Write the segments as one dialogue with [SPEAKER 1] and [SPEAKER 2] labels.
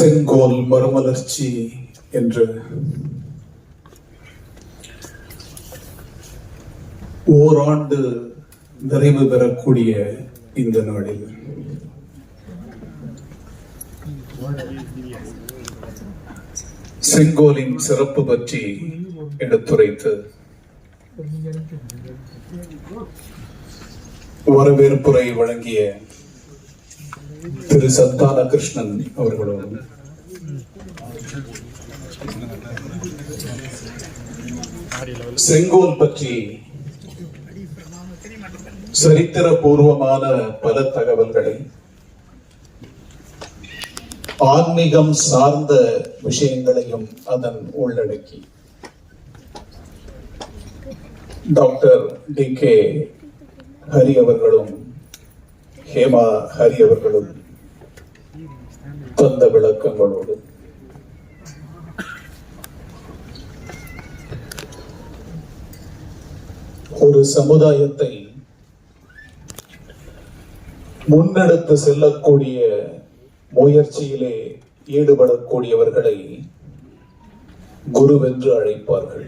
[SPEAKER 1] செங்கோல் மறுமலர்ச்சி என்று. ஓராண்டு நிறைவு பெறக்கூடிய இந்த நாளில். செங்கோலின் சிறப்பு பற்றி எடுத்துரைத்து. வரவேற்புரை வழங்கிய திரு சந்தான கிருஷ்ணன் அவர்களோடு. செங்கோல் பற்றி சரித்திர பூர்வமான பல தகவல்களை ஆன்மீகம் சார்ந்த விஷயங்களையும் அதன் உள்ளடக்கி. டாக்டர் டி கே ஹரி அவர்களும் ஹேமா ஹரி அவர்களும் தந்த விளக்கங்களோடு. ஒரு சமுதாயத்தை முன்னெடுத்து செல்லக்கூடிய முயற்சியிலே ஈடுபடக்கூடியவர்களை குருவென்று அழைப்பார்கள்.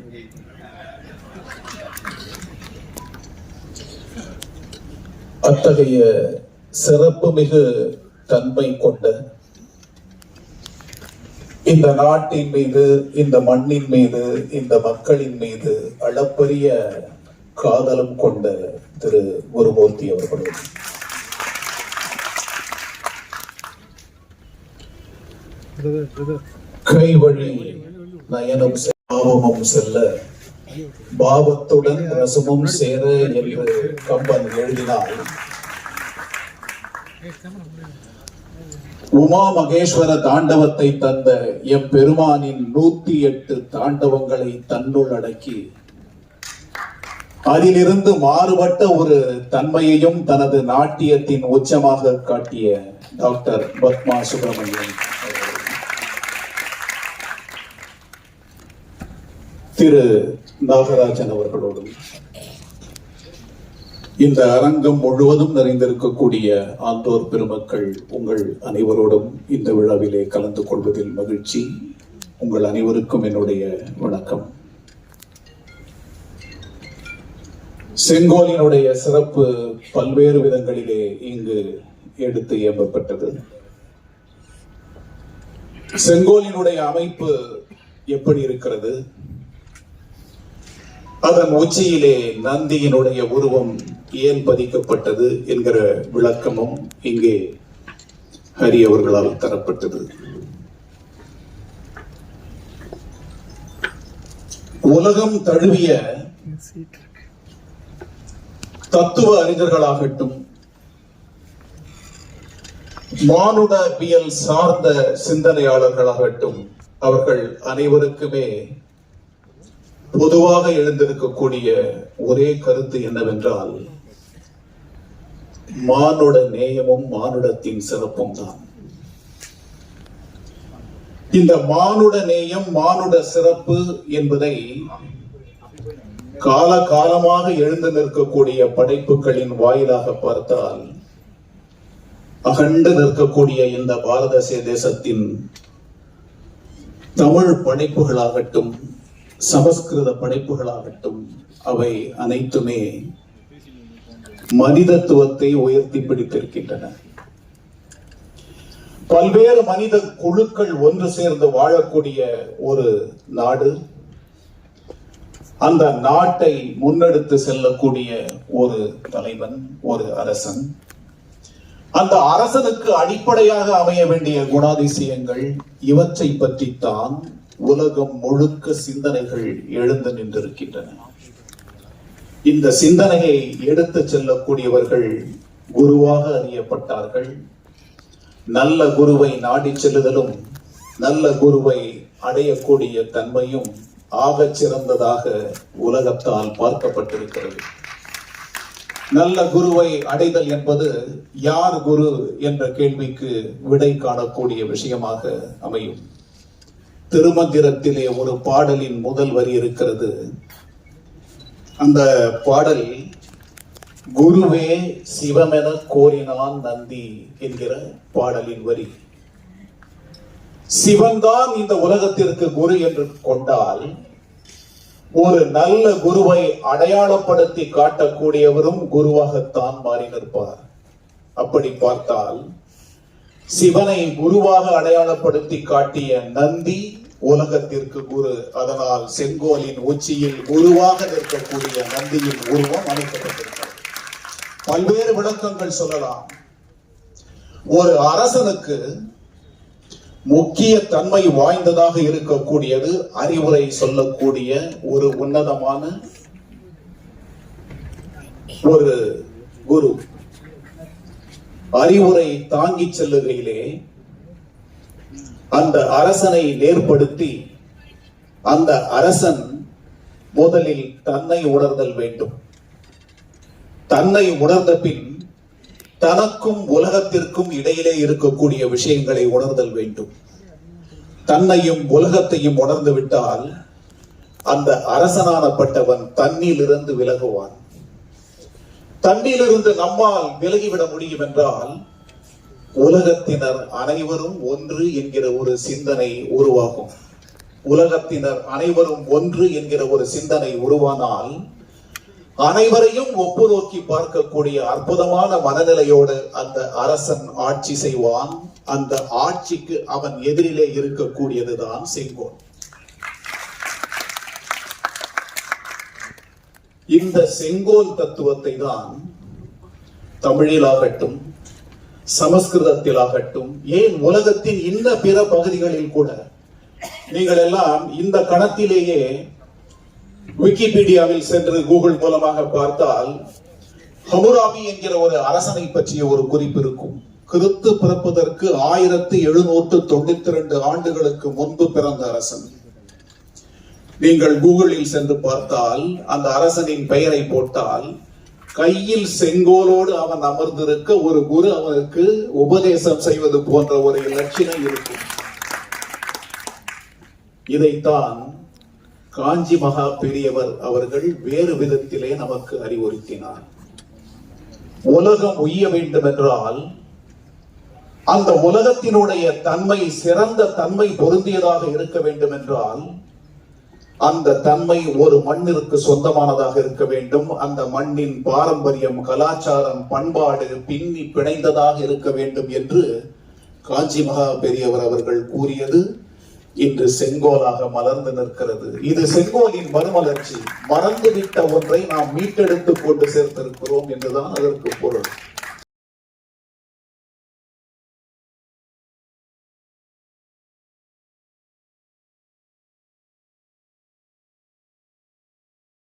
[SPEAKER 1] அத்தகைய சிறப்புமிகு தன்மை கொண்ட இந்த நாட்டின் மீது இந்த மண்ணின் மீது இந்த மக்களின் மீது அளப்பரிய காதலும் கொண்ட திரு குருமூர்த்தி அவர்களும் கைவழி நயனம் செ- பாவமும் செல்ல பாவத்துடன் ரசமும் சேர என்று கம்பன் எழுதினார். உமா மகேஸ்வர தாண்டவத்தை தந்த எம் பெருமானின் நூத்தி எட்டு தாண்டவங்களை தன்னுள் அடக்கி அதிலிருந்து மாறுபட்ட ஒரு தன்மையையும் தனது நாட்டியத்தின் உச்சமாக காட்டிய டாக்டர் பத்மா சுப்பிரமணியன் திரு நாகராஜன் அவர்களோடு இந்த அரங்கம் முழுவதும் நிறைந்திருக்கக்கூடிய ஆண்டோர் பெருமக்கள் உங்கள் அனைவரோடும் இந்த விழாவிலே கலந்து கொள்வதில் மகிழ்ச்சி. உங்கள் அனைவருக்கும் என்னுடைய வணக்கம். செங்கோலினுடைய சிறப்பு பல்வேறு விதங்களிலே இங்கு எடுத்து இயம்பப்பட்டது செங்கோலினுடைய அமைப்பு எப்படி இருக்கிறது? அதன் உச்சியிலே நந்தியினுடைய உருவம் ஏன் பதிக்கப்பட்டது என்கிற விளக்கமும் இங்கே ஹரி அவர்களால் தரப்பட்டது. உலகம் தழுவிய தத்துவ அறிஞர்களாகட்டும் மானுடவியல் சார்ந்த சிந்தனையாளர்களாகட்டும் அவர்கள் அனைவருக்குமே பொதுவாக எழுந்திருக்கக்கூடிய ஒரே கருத்து என்னவென்றால் மானுட நேயமும் மானுடத்தின் சிறப்பும் தான். இந்த மானுட நேயம் மானுட சிறப்பு என்பதை கால காலமாக எழுந்து நிற்கக்கூடிய படைப்புகளின் வாயிலாக பார்த்தால் அகண்டு நிற்கக்கூடிய இந்த பாரத தேசத்தின் தமிழ் படைப்புகளாகட்டும் சமஸ்கிருத படைப்புகளாகட்டும் அவை அனைத்துமே மனிதத்துவத்தை உயர்த்தி பிடித்திருக்கின்றன. பல்வேறு மனித குழுக்கள் ஒன்று சேர்ந்து வாழக்கூடிய ஒரு நாடு. அந்த நாட்டை முன்னெடுத்து செல்லக்கூடிய ஒரு தலைவன் ஒரு அரசன். அந்த அரசனுக்கு அடிப்படையாக அமைய வேண்டிய குணாதிசயங்கள் இவற்றை பற்றித்தான் உலகம் முழுக்க சிந்தனைகள் எழுந்து நின்றிருக்கின்றன. இந்த சிந்தனையை எடுத்து செல்லக்கூடியவர்கள் குருவாக அறியப்பட்டார்கள். நல்ல குருவை நாடிச் செல்லுதலும் நல்ல குருவை அடையக்கூடிய தன்மையும் ஆகச் சிறந்ததாக உலகத்தால் பார்க்கப்பட்டிருக்கிறது. நல்ல குருவை அடைதல் என்பது யார் குரு என்ற கேள்விக்கு விடை காணக்கூடிய விஷயமாக அமையும். திருமந்திரத்திலே ஒரு பாடலின் முதல் வரி இருக்கிறது. அந்த பாடல் குருவே சிவமென கோரினான் நந்தி என்கிற பாடலின் வரி. சிவன்தான் இந்த உலகத்திற்கு குரு என்று கொண்டால் ஒரு நல்ல குருவை அடையாளப்படுத்தி காட்டக்கூடியவரும் குருவாகத்தான் மாறி நிற்பார். அப்படி பார்த்தால் சிவனை குருவாக அடையாளப்படுத்தி காட்டிய நந்தி உலகத்திற்கு குரு அதனால் செங்கோலின் உச்சியில் குருவாக நிற்கக்கூடிய நந்தியின் உருவம் அமைக்கப்பட்டிருக்கிறது பல்வேறு விளக்கங்கள் சொல்லலாம். ஒரு அரசனுக்கு முக்கிய தன்மை வாய்ந்ததாக இருக்கக்கூடியது அறிவுரை சொல்லக்கூடிய ஒரு உன்னதமான ஒரு குரு. அறிவுரை தாங்கிச் செல்லுகையிலே அந்த அரசனை நேர்படுத்தி அந்த அரசன் முதலில் தன்னை உணர்தல் வேண்டும். தன்னை உணர்ந்த பின் தனக்கும் உலகத்திற்கும் இடையிலே இருக்கக்கூடிய விஷயங்களை உணர்தல் வேண்டும். தன்னையும் உலகத்தையும் உணர்ந்து விட்டால் அந்த அரசனானப்பட்டவன் தன்னிலிருந்து விலகுவான். தன்னிலிருந்து நம்மால் விலகிவிட முடியும் என்றால் உலகத்தினர் அனைவரும் ஒன்று என்கிற ஒரு சிந்தனை உருவாகும். உலகத்தினர் அனைவரும் ஒன்று என்கிற ஒரு சிந்தனை உருவானால் அனைவரையும் ஒப்பு நோக்கி பார்க்கக்கூடிய அற்புதமான மனநிலையோடு அந்த அரசன் ஆட்சி செய்வான். அந்த ஆட்சிக்கு அவன் எதிரிலே இருக்கக்கூடியதுதான் செங்கோல். இந்த செங்கோல் தத்துவத்தை தான் தமிழிலாகட்டும் சமஸ்கிருதத்தில் ஆகட்டும் ஏன் உலகத்தின் இன்ன பிற பகுதிகளில் கூட நீங்கள் எல்லாம் இந்த கணத்திலேயே விக்கிபீடியாவில் சென்று கூகுள் மூலமாக பார்த்தால் ஹமுராபி என்கிற ஒரு அரசனை பற்றிய ஒரு குறிப்பு இருக்கும். கிறித்து பிறப்பதற்கு ஆயிரத்து எழுநூற்று தொண்ணூத்தி ரெண்டு ஆண்டுகளுக்கு முன்பு பிறந்த அரசன். நீங்கள் கூகுளில் சென்று பார்த்தால் அந்த அரசனின் பெயரை போட்டால் கையில் செங்கோலோடு அவன் அமர்ந்திருக்க ஒரு குரு அவனுக்கு உபதேசம் செய்வது போன்ற ஒரு இலட்சணம் இருக்கும். இதைத்தான் காஞ்சி மகா பெரியவர் அவர்கள் வேறு விதத்திலே நமக்கு அறிவுறுத்தினார். உலகம் உய்ய வேண்டும் என்றால் அந்த உலகத்தினுடைய தன்மை சிறந்த தன்மை பொருந்தியதாக இருக்க வேண்டும் என்றால் அந்த தன்மை ஒரு மண்ணிற்கு சொந்தமானதாக இருக்க வேண்டும். அந்த மண்ணின் பாரம்பரியம் கலாச்சாரம் பண்பாடு பின்னி பிணைந்ததாக இருக்க வேண்டும் என்று காஞ்சி மகா பெரியவர் அவர்கள் கூறியது. இன்று செங்கோலாக மலர்ந்து நிற்கிறது. இது செங்கோலின் மறுமலர்ச்சி. மறந்துவிட்ட ஒன்றை நாம் மீட்டெடுத்து கொண்டு சேர்த்திருக்கிறோம் என்றுதான் அதற்கு பொருள்.